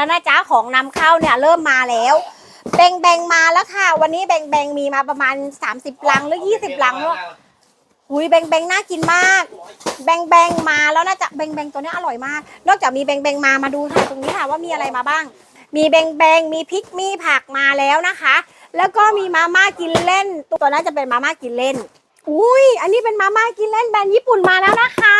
แล้วนะจ๊ะของนำเข้าเนี่ยเริ่มมาแล้วแบงแบงมาแล้วค่ะ วันนี้แบงแบงมีมาประมาณ 30ลังหรือ20ลังแล้วอุ้ยแบงแบงน่ากินมาก แบงแบงมาแล้วนะจ๊ะแบงแบงตัวนี้อร่อยมาก นอกจากมีแบงแบงมามาดูค่ะตรงนี้ค่ะว่ามีอะไรมาบ้าง มีแบงแบงมีพริกมีผักมาแล้วนะคะ แล้วก็มีมาม่ากินเล่น ตัวนั้นจะเป็นมาม่ากินเล่น อุ้ยอันนี้เป็นมาม่ากินเล่นแบรนด์ญี่ปุ่นมาแล้วนะคะ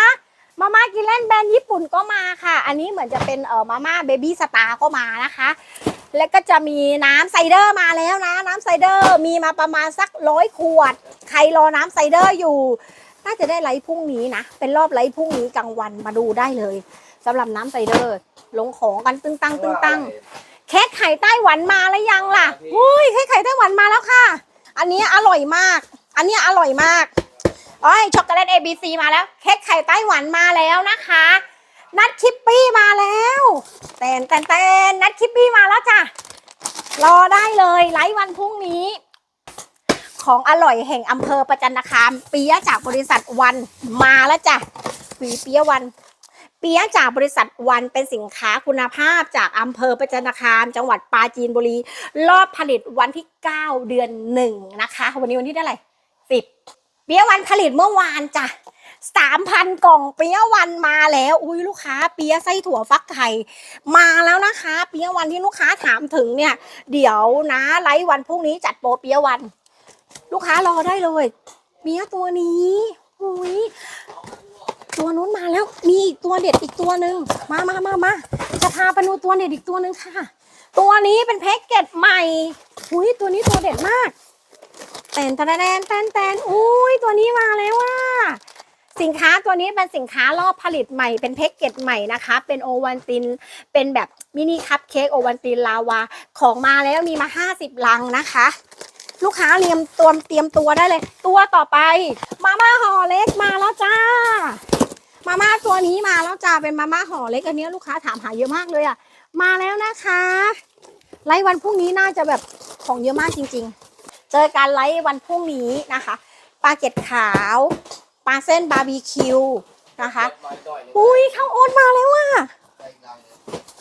มาม่ากินเล่นแบรนด์ญี่ปุ่นก็มา อันนี้เหมือนจะเป็นเอ่อมาม่าเบบี้สตาร์ก็มานะคะ แล้วก็จะมีน้ำไซเดอร์มาแล้วนะ น้ำไซเดอร์มีมาประมาณสักร้อยขวด ใครรอน้ำไซเดอร์อยู่ น่าจะได้ไลฟ์พรุ่งนี้นะ เป็นรอบไลฟ์พรุ่งนี้กลางวันมาดูได้เลยสำหรับน้ำไซเดอร์ลงของกันตึงตังตึงตังเค้กไข่ไต้หวันมาแล้วยังล่ะอุ้ยเค้กไข่ไต้หวันมาแล้วค่ะ อันนี้อร่อยมาก อันนี้อร่อยมากอ้อยช็อกโกแลต ABC มาแล้ว เค้กไข่ไต้หวันมาแล้วนะคะ นัดคิปปี้มาแล้วแตนแตนแตนนัดคิปปี้มาแล้วจ้ะ รอได้เลยไลฟ์วันพรุ่งนี้ ของอร่อยแห่งอำเภอประจันตคามเปียะจากบริษัทวันมาแล้วจ้ะปีเปียะวัน เปียะจากบริษัทวันเป็นสินค้าคุณภาพจากอำเภอประจันตคาม จังหวัดปราจีนบุรี รอบผลิตวันที่ 9 เดือนหนึ่งนะคะ วันนี้วันที่เท่าไหร่สิบเปียะวันผลิตเมื่อวานจ้ะ สามพันกล่องเปี๊ยะวันมาแล้ว อุ้ยลูกค้าเปี๊ยะไส้ถั่วฟักไข่มาแล้วนะคะ เปี๊ยะวันที่ลูกค้าถามถึงเนี่ย เดี๋ยวนะไลฟ์วันพรุ่งนี้จัดโปรเปี๊ยะวัน ลูกค้ารอได้เลยเปียะตัวนี้อุ้ยตัวนู้นมาแล้วมีอีกตัวเด็ดอีกตัวหนึ่งมามามามาจะพาไปดูตัวเด็ดอีกตัวหนึ่งค่ะ ตัวนี้เป็นแพ็กเกจใหม่อุ้ยตัวนี้ตัวเด็ดมากแตนแตนแตนแตนแตนอุ้ยตัวนี้มาแล้วว่า สินค้าตัวนี้เป็นสินค้ารอบผลิตใหม่เป็นแพ็กเกจใหม่นะคะ เป็นโอวันตินเป็นแบบมินิคัพเค้กโอวันตินลาวาของมาแล้วมีมา 50 ลังนะคะ ลูกค้าเตรียมตัวเตรียมตัวได้เลย ตัวต่อไป มาม่าห่อเล็กมาแล้วจ้า มาม่าตัวนี้มาแล้วจ้าเป็นมาม่าห่อเล็กอันนี้ลูกค้าถามหาเยอะมากเลยอะ มาแล้วนะคะไลฟ์วันพรุ่งนี้น่าจะแบบของเยอะมากจริง ๆ เจอกันไลฟ์วันพรุ่งนี้นะคะปลาเก็ดขาว ลาเส้นบาร์บีคิวนะคะอุ้ยข้าวโอ๊ตมาแล้วอะ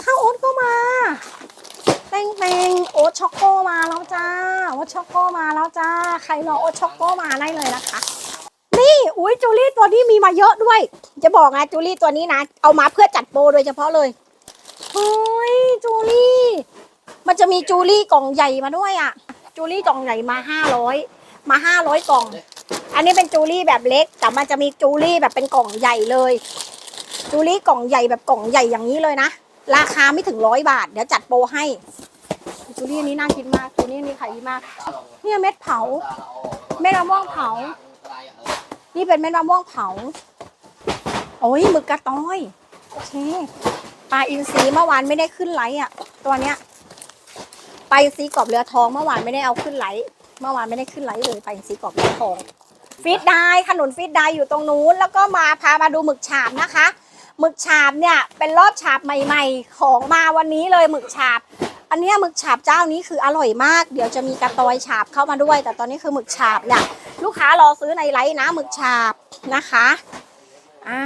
ข้าวโอ๊ตก็มาแตงแตงโอ๊ตช็อกโกมาแล้วจ้าโอ๊ตช็อกโกมาแล้วจ้า ใครรอโอ๊ตช็อกโกมาได้เลยนะคะ นี่อุ้ยจูลี่ตัวนี้มีมาเยอะด้วย จะบอกนะจูลี่ตัวนี้นะเอามาเพื่อจัดโปรโดยเฉพาะเลยเฮ้ยจูลี่ มันจะมีจูลี่กล่องใหญ่มาด้วยอะ่ะ จูลี่กล่องใหญ่มาห้าร้อยมาห้าร้อยกล่อง อันนี้เป็นจูลี่แบบเล็ก แต่มันจะมีจูลี่แบบเป็นกล่องใหญ่เลย จูลี่กล่องใหญ่แบบกล่องใหญ่อย่างนี้เลยนะ ราคาไม่ถึงร้อยบาท เดี๋ยวจัดโปรให้ จูลี่อันนี้น่ากินมาก จูลี่อันนี้ขายดีมาก เนี่ยเม็ดเผา เม็ดมะม่วงเผา นี่เป็นเม็ดมะม่วงเผา โอ้ยหมึกกระต้อย โอเค ปลาอินทรีเมื่อวานไม่ได้ขึ้นไลท์อะ ตัวเนี้ย ปลาอินทรีกรอบเรือทองเมื่อวานไม่ได้เอาขึ้นไลท์เมื่อวานไม่ได้ขึ้นไลท์เลยปลาอินทรีกรอบเรือทอง ฟีดได้ขนุนฟีดได้อยู่ตรงนู้น แล้วก็มาพามาดูหมึกฉาบนะคะหมึกฉาบเนี่ยเป็นรอบฉาบใหม่ ๆ ของมาวันนี้เลยหมึกฉาบ อันเนี้ยหมึกฉาบเจ้านี้คืออร่อยมาก เดี๋ยวจะมีกระตอยฉาบเข้ามาด้วย แต่ตอนนี้คือหมึกฉาบเนี่ยลูกค้ารอซื้อในไลน์นะหมึกฉาบนะคะ อ่า